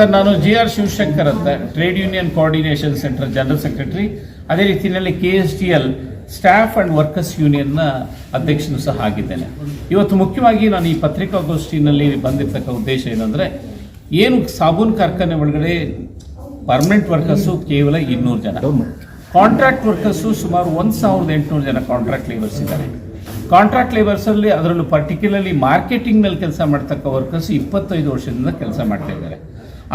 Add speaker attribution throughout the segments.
Speaker 1: Sir ನಾನು G R Shivashankar ಅಂತ trade union coordination centre general secretary. ಅದೇ ರೀತಿಯಲ್ಲಿ K S T L staff and workers ಯೂನಿಯನ್ನ ಅಧ್ಯಕ್ಷನು ಸಹ ಆಗಿದ್ದೇನೆ. ಇವತ್ತು ಮುಖ್ಯವಾಗಿ ನಾನು ಈ ಪತ್ರಿಕಾಗೋಷ್ಠಿನಲ್ಲಿ ಬಂದಿರತಕ್ಕ ಉದ್ದೇಶ ಏನಂದ್ರೆ ಏನು ಸಾಬೂನು ಕಾರ್ಖಾನೆ ಒಳಗಡೆ ಪರ್ಮನೆಂಟ್ ವರ್ಕರ್ಸು ಕೇವಲ ಇನ್ನೂರು ಜನ. ಕಾಂಟ್ರಾಕ್ಟ್ ವರ್ಕರ್ಸು ಸುಮಾರು ಒಂದು ಸಾವಿರದ ಎಂಟುನೂರು ಜನ ಕಾಂಟ್ರಾಕ್ಟ್ ಲೇಬರ್ಸ್ ಇದ್ದಾರೆ. ಕಾಂಟ್ರಾಕ್ಟ್ ಲೇಬರ್ಸಲ್ಲಿ ಅದರಲ್ಲೂ ಪರ್ಟಿಕ್ಯುಲರ್ಲಿ ಮಾರ್ಕೆಟಿಂಗ್ನಲ್ಲಿ ಕೆಲಸ ಮಾಡ್ತಕ್ಕ ವರ್ಕರ್ಸ್ ಇಪ್ಪತ್ತೈದು ವರ್ಷದಿಂದ ಕೆಲಸ ಮಾಡ್ತಾ ಇದ್ದಾರೆ.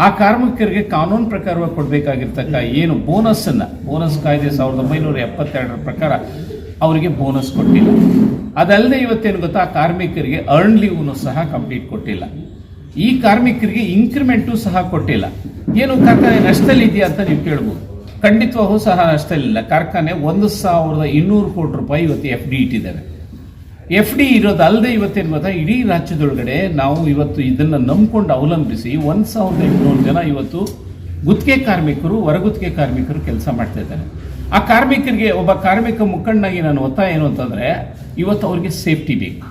Speaker 1: ಆ ಕಾರ್ಮಿಕರಿಗೆ ಕಾನೂನು ಪ್ರಕಾರವಾಗಿ ಕೊಡಬೇಕಾಗಿರ್ತಕ್ಕ ಏನು ಬೋನಸ್ ಅನ್ನ ಬೋನಸ್ ಕಾಯ್ದೆ ಸಾವಿರದ ಒಂಬೈನೂರ ಎಪ್ಪತ್ತೆರಡರ ಪ್ರಕಾರ ಅವರಿಗೆ ಬೋನಸ್ ಕೊಟ್ಟಿಲ್ಲ. ಅದಲ್ಲದೆ ಇವತ್ತೇನು ಗೊತ್ತಾ, ಆ ಕಾರ್ಮಿಕರಿಗೆ ಅರ್ನ್ ಲೀವ್ನು ಸಹ ಕಂಪ್ಲೀಟ್ ಕೊಟ್ಟಿಲ್ಲ. ಈ ಕಾರ್ಮಿಕರಿಗೆ ಇನ್ಕ್ರಿಮೆಂಟು ಸಹ ಕೊಟ್ಟಿಲ್ಲ. ಏನು ಕಾರ್ಖಾನೆ ನಷ್ಟದಲ್ಲಿ ಇದೆಯಾ ಅಂತ ನೀವು ಕೇಳ್ಬೋದು. ಖಂಡಿತವಾಗೂ ಸಹ ನಷ್ಟದಲ್ಲಿಲ್ಲ ಕಾರ್ಖಾನೆ ಒಂದು ಸಾವಿರದ ಇನ್ನೂರು ಕೋಟಿ ರೂಪಾಯಿ ಇವತ್ತು ಎಫ್ ಡಿ ಇಟ್ಟಿದ್ದಾರೆ. ಎಫ್ ಡಿ ಇರೋದಲ್ಲದೆ ಇವತ್ತೇನು ಗೊತ್ತಾ? ಇಡೀ ರಾಜ್ಯದೊಳಗಡೆ ನಾವು ಇವತ್ತು ಇದನ್ನು ನಂಬ್ಕೊಂಡು ಅವಲಂಬಿಸಿ ಒಂದು ಸಾವಿರದ ಎಂಟುನೂರು ಜನ ಇವತ್ತು ಗುತ್ತಿಗೆ ಕಾರ್ಮಿಕರು ಹೊರಗುತ್ತಿಗೆ ಕಾರ್ಮಿಕರು ಕೆಲಸ ಮಾಡ್ತಾ ಇದ್ದಾರೆ. ಆ ಕಾರ್ಮಿಕರಿಗೆ, ಒಬ್ಬ ಕಾರ್ಮಿಕ ಮುಖಂಡನಾಗಿ ನಾನು ಒತ್ತಾಯ ಏನು ಅಂತಂದರೆ, ಇವತ್ತು ಅವ್ರಿಗೆ ಸೇಫ್ಟಿ ಬೇಕು.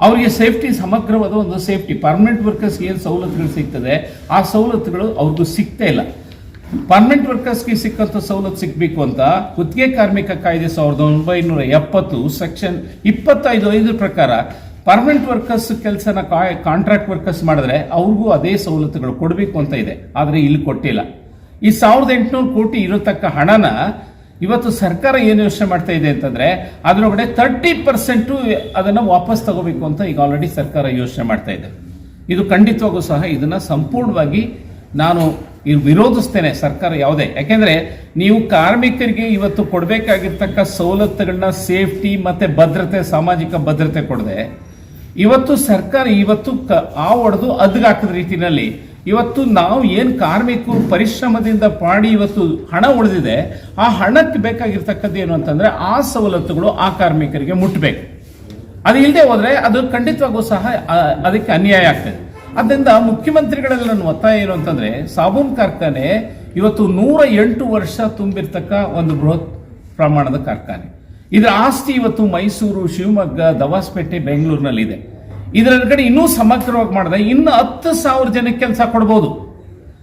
Speaker 1: ಅವರಿಗೆ ಸೇಫ್ಟಿ ಸಮಗ್ರವಾದ ಒಂದು ಸೇಫ್ಟಿ. ಪರ್ಮನೆಂಟ್ ವರ್ಕರ್ಸ್ಗೆ ಏನು ಸವಲತ್ತುಗಳು ಸಿಗ್ತದೆ, ಆ ಸವಲತ್ತುಗಳು ಅವ್ರಿಗೂ ಸಿಗ್ತಾ ಇಲ್ಲ. ಪರ್ಮನೆಂಟ್ ವರ್ಕರ್ಸ್ಗೆ ಸಿಕ್ಕಂಥ ಸವಲತ್ತು ಸಿಗಬೇಕು ಅಂತ ಗುತ್ತಿಗೆ ಕಾರ್ಮಿಕ ಕಾಯ್ದೆ ಸಾವಿರದ ಒಂಬೈನೂರ ಎಪ್ಪತ್ತು ಸೆಕ್ಷನ್ ಇಪ್ಪತ್ತೈದು ಐದರ ಪ್ರಕಾರ ಪರ್ಮನೆಂಟ್ ವರ್ಕರ್ಸ್ ಕೆಲಸನ ಕಾಂಟ್ರಾಕ್ಟ್ ವರ್ಕರ್ಸ್ ಮಾಡಿದ್ರೆ ಅವ್ರಿಗೂ ಅದೇ ಸವಲತ್ತುಗಳು ಕೊಡಬೇಕು ಅಂತ ಇದೆ. ಆದರೆ ಇಲ್ಲಿ ಕೊಟ್ಟಿಲ್ಲ. ಈ ಸಾವಿರದ ಎಂಟುನೂರು ಕೋಟಿ ಇರತಕ್ಕ ಹಣನ ಇವತ್ತು ಸರ್ಕಾರ ಏನು ಯೋಚನೆ ಮಾಡ್ತಾ ಇದೆ ಅಂತಂದ್ರೆ ಅದರೊಳಗಡೆ ತರ್ಟಿ ಪರ್ಸೆಂಟು ಅದನ್ನು ವಾಪಸ್ ತಗೋಬೇಕು ಅಂತ ಈಗ ಆಲ್ರೆಡಿ ಸರ್ಕಾರ ಯೋಚನೆ ಮಾಡ್ತಾ ಇದೆ. ಇದು ಖಂಡಿತವಾಗೂ ಸಹ ಇದನ್ನ ಸಂಪೂರ್ಣವಾಗಿ ನಾನು ವಿರೋಧಿಸ್ತೇನೆ ಸರ್ಕಾರ ಯಾವುದೇ. ಯಾಕೆಂದರೆ ನೀವು ಕಾರ್ಮಿಕರಿಗೆ ಇವತ್ತು ಕೊಡಬೇಕಾಗಿರ್ತಕ್ಕ ಸವಲತ್ತುಗಳನ್ನ ಸೇಫ್ಟಿ ಮತ್ತೆ ಭದ್ರತೆ, ಸಾಮಾಜಿಕ ಭದ್ರತೆ ಕೊಡದೆ. ಇವತ್ತು ಸರ್ಕಾರ ಇವತ್ತು ಕ- ಆ ಒಡೆದು ಅದ್ಗಾಕದ ರೀತಿಯಲ್ಲಿ ಇವತ್ತು ನಾವು ಏನು ಕಾರ್ಮಿಕರು ಪರಿಶ್ರಮದಿಂದ ಮಾಡಿ ಇವತ್ತು ಹಣ ಉಳಿದಿದೆ, ಆ ಹಣಕ್ಕೆ ಬೇಕಾಗಿರ್ತಕ್ಕದ್ದು ಏನು ಅಂತಂದ್ರೆ ಆ ಸವಲತ್ತುಗಳು ಆ ಕಾರ್ಮಿಕರಿಗೆ ಮುಟ್ಟಬೇಕು ಅದು ಇಲ್ಲದೆ ಹೋದರೆ ಅದು ಖಂಡಿತವಾಗೂ ಸಹ ಅದಕ್ಕೆ ಅನ್ಯಾಯ ಆಗ್ತದೆ. ಅದರಿಂದ ಮುಖ್ಯಮಂತ್ರಿಗಳಲ್ಲಿ ನನ್ನ ಒತ್ತಾಯ ಏನು ಅಂತಂದ್ರೆ, ಸಾಬೂನ್ ಕಾರ್ಖಾನೆ ಇವತ್ತು ನೂರ ಎಂಟು ವರ್ಷ ತುಂಬಿರ್ತಕ್ಕ ಒಂದು ಬೃಹತ್ ಪ್ರಮಾಣದ ಕಾರ್ಖಾನೆ. ಇದರ ಆಸ್ತಿ ಇವತ್ತು ಮೈಸೂರು, ಶಿವಮೊಗ್ಗ, ದವಾಸ್ಪೇಟೆ, ಬೆಂಗಳೂರಿನಲ್ಲಿದೆ. ಇದರ ಕಡೆ ಇನ್ನೂ ಸಮಗ್ರವಾಗಿ ಮಾಡಿದ್ರೆ ಇನ್ನು ಹತ್ತು ಸಾವಿರ ಜನಕ್ಕೆ ಕೆಲಸ ಕೊಡ್ಬೋದು.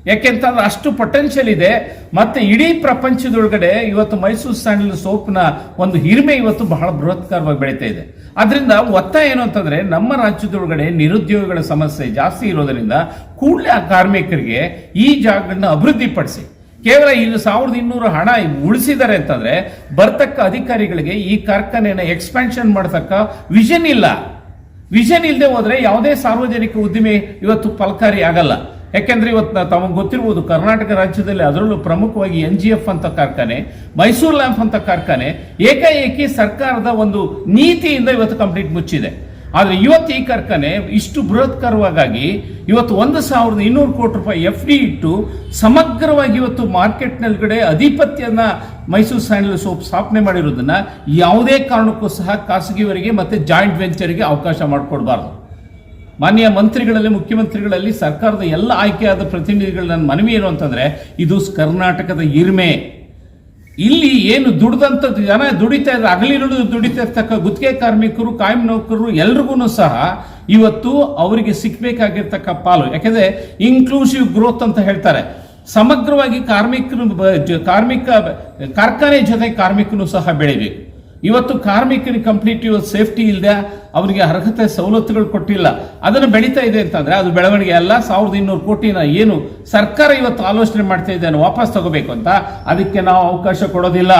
Speaker 1: ಯಾಕೆಂತಂದ್ರೆ ಅಷ್ಟು ಪೊಟೆನ್ಷಿಯಲ್ ಇದೆ. ಮತ್ತೆ ಇಡೀ ಪ್ರಪಂಚದೊಳಗಡೆ ಇವತ್ತು ಮೈಸೂರು ಸ್ಯಾಂಡಲ್ ಸೋಪ್ನ ಒಂದು ಹಿರಿಮೆ ಇವತ್ತು ಬಹಳ ಬೃಹತ್ಕಾರವಾಗಿ ಬೆಳೀತಾ ಇದೆ. ಅದರಿಂದ ಒತ್ತಾಯ ಏನು ಅಂತಂದ್ರೆ ನಮ್ಮ ರಾಜ್ಯದೊಳಗಡೆ ನಿರುದ್ಯೋಗಗಳ ಸಮಸ್ಯೆ ಜಾಸ್ತಿ ಇರೋದರಿಂದ ಕೂಡಲೇ ಆ ಕಾರ್ಮಿಕರಿಗೆ ಈ ಜಾಗಗಳನ್ನ ಅಭಿವೃದ್ಧಿಪಡಿಸಿ ಕೇವಲ ಇಲ್ಲಿ ಸಾವಿರದ ಇನ್ನೂರು ಹಣ ಉಳಿಸಿದ್ದಾರೆ ಅಂತಂದ್ರೆ ಬರ್ತಕ್ಕ ಅಧಿಕಾರಿಗಳಿಗೆ ಈ ಕಾರ್ಖಾನೆನ ಎಕ್ಸ್ಪ್ಯಾನ್ಷನ್ ಮಾಡತಕ್ಕ ವಿಷನ್ ಇಲ್ಲ. ವಿಷನ್ ಇಲ್ಲದೆ ಹೋದ್ರೆ ಯಾವುದೇ ಸಾರ್ವಜನಿಕ ಉದ್ದಿಮೆ ಇವತ್ತು ಫಲಕಾರಿ ಆಗಲ್ಲ ಯಾಕೆಂದ್ರೆ ಇವತ್ತು ತಮಗೆ ಗೊತ್ತಿರ್ಬೋದು ಕರ್ನಾಟಕ ರಾಜ್ಯದಲ್ಲಿ ಅದರಲ್ಲೂ ಪ್ರಮುಖವಾಗಿ ಎನ್ ಜಿ ಎಫ್ ಅಂತ ಕಾರ್ಖಾನೆ, ಮೈಸೂರು ಲ್ಯಾಂಪ್ ಅಂತ ಕಾರ್ಖಾನೆ, ಏಕಾಏಕಿ ಸರ್ಕಾರದ ಒಂದು ನೀತಿಯಿಂದ ಇವತ್ತು ಕಂಪ್ಲೀಟ್ ಮುಚ್ಚಿದೆ. ಆದರೆ ಇವತ್ತು ಈ ಕಾರ್ಖಾನೆ ಇಷ್ಟು ಬೃಹತ್ಕರವಾಗಿ ಇವತ್ತು ಒಂದು ಸಾವಿರದ ಇನ್ನೂರು ಕೋಟಿ ರೂಪಾಯಿ ಎಫ್ ಡಿ ಇಟ್ಟು ಸಮಗ್ರವಾಗಿ ಇವತ್ತು ಮಾರ್ಕೆಟ್ನಲ್ಗಡೆ ಅಧಿಪತ್ಯನ ಮೈಸೂರು ಸ್ಯಾಂಡಲ್ ಸೋಪ್ ಸ್ಥಾಪನೆ ಮಾಡಿರೋದನ್ನ ಯಾವುದೇ ಕಾರಣಕ್ಕೂ ಸಹ ಖಾಸಗಿಯವರಿಗೆ ಮತ್ತೆ ಜಾಯಿಂಟ್ ವೆಂಚರ್ಗೆ ಅವಕಾಶ ಮಾಡಿಕೊಡ್ಬಾರ್ದು. ಮಾನ್ಯ ಮಂತ್ರಿಗಳಲ್ಲಿ, ಮುಖ್ಯಮಂತ್ರಿಗಳಲ್ಲಿ ಸರ್ಕಾರದ ಎಲ್ಲ ಆಯ್ಕೆಯಾದ ಪ್ರತಿನಿಧಿಗಳು ನನ್ನ ಮನವಿ ಏನು ಅಂತಂದ್ರೆ, ಇದು ಕರ್ನಾಟಕದ ಇರ್ಮೆ ಇಲ್ಲಿ ಏನು ದುಡ್ದಂತ ಜನ ದುಡಿತಾ ಇದ್ದಾರೆ ಅಗಲಿರುಳು ದುಡಿತಾ ಇರ್ತಕ್ಕ ಗುತ್ತಿಗೆ ಕಾರ್ಮಿಕರು, ಕಾಯಂ ನೌಕರರು ಎಲ್ರಿಗೂ ಸಹ ಇವತ್ತು ಅವರಿಗೆ ಸಿಕ್ಕಬೇಕಾಗಿರ್ತಕ್ಕ ಪಾಲು. ಯಾಕೆಂದರೆ ಇನ್ಕ್ಲೂಸಿವ್ ಗ್ರೋತ್ ಅಂತ ಹೇಳ್ತಾರೆ. ಸಮಗ್ರವಾಗಿ ಕಾರ್ಮಿಕರು ಕಾರ್ಮಿಕ ಕಾರ್ಖಾನೆ ಜೊತೆ ಕಾರ್ಮಿಕನು ಸಹ ಬೆಳಿಬೇಕು. ಇವತ್ತು ಕಾರ್ಮಿಕರಿಗೆ ಕಂಪ್ಲೀಟ್ ಇವತ್ತು ಸೇಫ್ಟಿ ಇಲ್ಲದೆ ಅವರಿಗೆ ಅರ್ಹತೆ ಸವಲತ್ತುಗಳು ಕೊಟ್ಟಿಲ್ಲ. ಅದನ್ನು ಬೆಳೀತಾ ಇದೆ ಅಂತಂದ್ರೆ ಅದು ಬೆಳವಣಿಗೆ ಅಲ್ಲ. ಸಾವಿರದ ಇನ್ನೂರು ಕೋಟಿನ ಏನು ಸರ್ಕಾರ ಇವತ್ತು ಆಲೋಚನೆ ಮಾಡ್ತಾ ಇದೆ ವಾಪಸ್ ತಗೋಬೇಕು ಅಂತ ಅದಕ್ಕೆ ನಾವು ಅವಕಾಶ ಕೊಡೋದಿಲ್ಲ.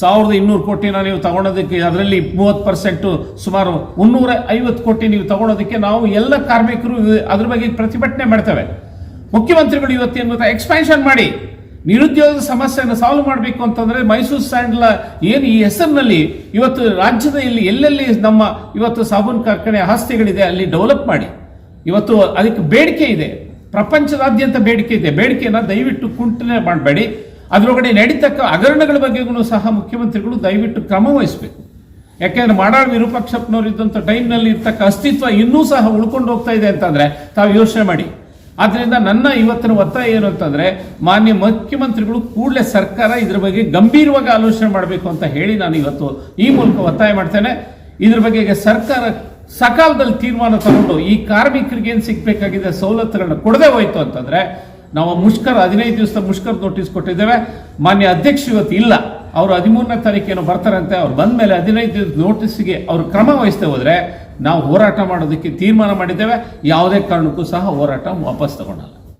Speaker 1: ಸಾವಿರದ ಇನ್ನೂರು ಕೋಟಿನ ನೀವು ತಗೊಳೋದಕ್ಕೆ ಅದರಲ್ಲಿ ಮೂವತ್ತು ಪರ್ಸೆಂಟು ಸುಮಾರು ಮುನ್ನೂರ ಐವತ್ತು ಕೋಟಿ ನೀವು ತಗೊಳೋದಕ್ಕೆ ನಾವು ಎಲ್ಲ ಕಾರ್ಮಿಕರು ಅದ್ರ ಬಗ್ಗೆ ಪ್ರತಿಭಟನೆ ಮಾಡ್ತೇವೆ. ಮುಖ್ಯಮಂತ್ರಿಗಳು ಇವತ್ತೇನು ಗೊತ್ತಾ? ಎಕ್ಸ್ಪ್ಯಾನ್ಷನ್ ಮಾಡಿ. ನಿರುದ್ಯೋಗದ ಸಮಸ್ಯೆಯನ್ನು ಸಾಲ್ವ್ ಮಾಡಬೇಕು ಅಂತಂದ್ರೆ ಮೈಸೂರು ಸ್ಯಾಂಡ್ಲ ಏನು ಈ ಹೆಸರಿನಲ್ಲಿ ಇವತ್ತು ರಾಜ್ಯದ ಇಲ್ಲಿ ಎಲ್ಲೆಲ್ಲಿ ನಮ್ಮ ಇವತ್ತು ಸಾಬೂನ್ ಕಾರ್ಖಾನೆ ಆಸ್ತಿಗಳಿದೆ ಅಲ್ಲಿ ಡೆವಲಪ್ ಮಾಡಿ. ಇವತ್ತು ಅದಕ್ಕೆ ಬೇಡಿಕೆ ಇದೆ. ಪ್ರಪಂಚದಾದ್ಯಂತ ಬೇಡಿಕೆ ಇದೆ. ಬೇಡಿಕೆಯನ್ನು ದಯವಿಟ್ಟು ಕುಂಟನೆ ಮಾಡಬೇಡಿ. ಅದರೊಳಗಡೆ ನಡೀತಕ್ಕ ಹಗರಣಗಳ ಬಗ್ಗೆಗೂ ಸಹ ಮುಖ್ಯಮಂತ್ರಿಗಳು ದಯವಿಟ್ಟು ಕ್ರಮ ವಹಿಸಬೇಕು. ಯಾಕೆಂದ್ರೆ ಮಾಡಾಳ್ ವಿರೂಪಾಕ್ಷಪ್ಪನವರು ಇದ್ದಂಥ ಟೈಮ್ನಲ್ಲಿ ಇರ್ತಕ್ಕ ಅಸ್ತಿತ್ವ ಇನ್ನೂ ಸಹ ಉಳ್ಕೊಂಡು ಹೋಗ್ತಾ ಇದೆ ಅಂತಂದ್ರೆ ತಾವು ಯೋಚನೆ ಮಾಡಿ. ಆದ್ದರಿಂದ ನನ್ನ ಇವತ್ತಿನ ಒತ್ತಾಯ ಏನು ಅಂತಂದರೆ, ಮಾನ್ಯ ಮುಖ್ಯಮಂತ್ರಿಗಳು ಕೂಡಲೇ ಸರ್ಕಾರ ಇದ್ರ ಬಗ್ಗೆ ಗಂಭೀರವಾಗಿ ಆಲೋಚನೆ ಮಾಡಬೇಕು ಅಂತ ಹೇಳಿ ನಾನು ಇವತ್ತು ಈ ಮೂಲಕ ಒತ್ತಾಯ ಮಾಡ್ತೇನೆ. ಇದ್ರ ಬಗ್ಗೆ ಸರ್ಕಾರ ಸಕಾಲದಲ್ಲಿ ತೀರ್ಮಾನ ತಗೊಂಡು ಈ ಕಾರ್ಮಿಕರಿಗೆ ಏನು ಸಿಗಬೇಕಾಗಿದೆ, ಸವಲತ್ತುಗಳನ್ನ ಕೊಡದೆ ಹೋಯ್ತು ಅಂತಂದರೆ, ನಾವು ಮುಷ್ಕರ ಹದಿನೈದು ದಿವಸದ ಮುಷ್ಕರ ನೋಟಿಸ್ ಕೊಟ್ಟಿದ್ದೇವೆ. ಮಾನ್ಯ ಅಧ್ಯಕ್ಷ ಇವತ್ತು ಇಲ್ಲ. ಅವರು ಹದಿಮೂರನೇ ತಾರೀಕೇನು ಬರ್ತಾರಂತೆ. ಅವ್ರು ಬಂದ ಮೇಲೆ ಹದಿನೈದು ದಿವಸ ನೋಟಿಸ್ಗೆ ಅವರು ಕ್ರಮ ವಹಿಸ್ತೇ ಹೋದರೆ ನಾವು ಹೋರಾಟ ಮಾಡೋದಕ್ಕೆ ತೀರ್ಮಾನ ಮಾಡಿದ್ದೇವೆ. ಯಾವುದೇ ಕಾರಣಕ್ಕೂ ಸಹ ಹೋರಾಟ ವಾಪಸ್ ತಗೊಂಡಲ್ಲ.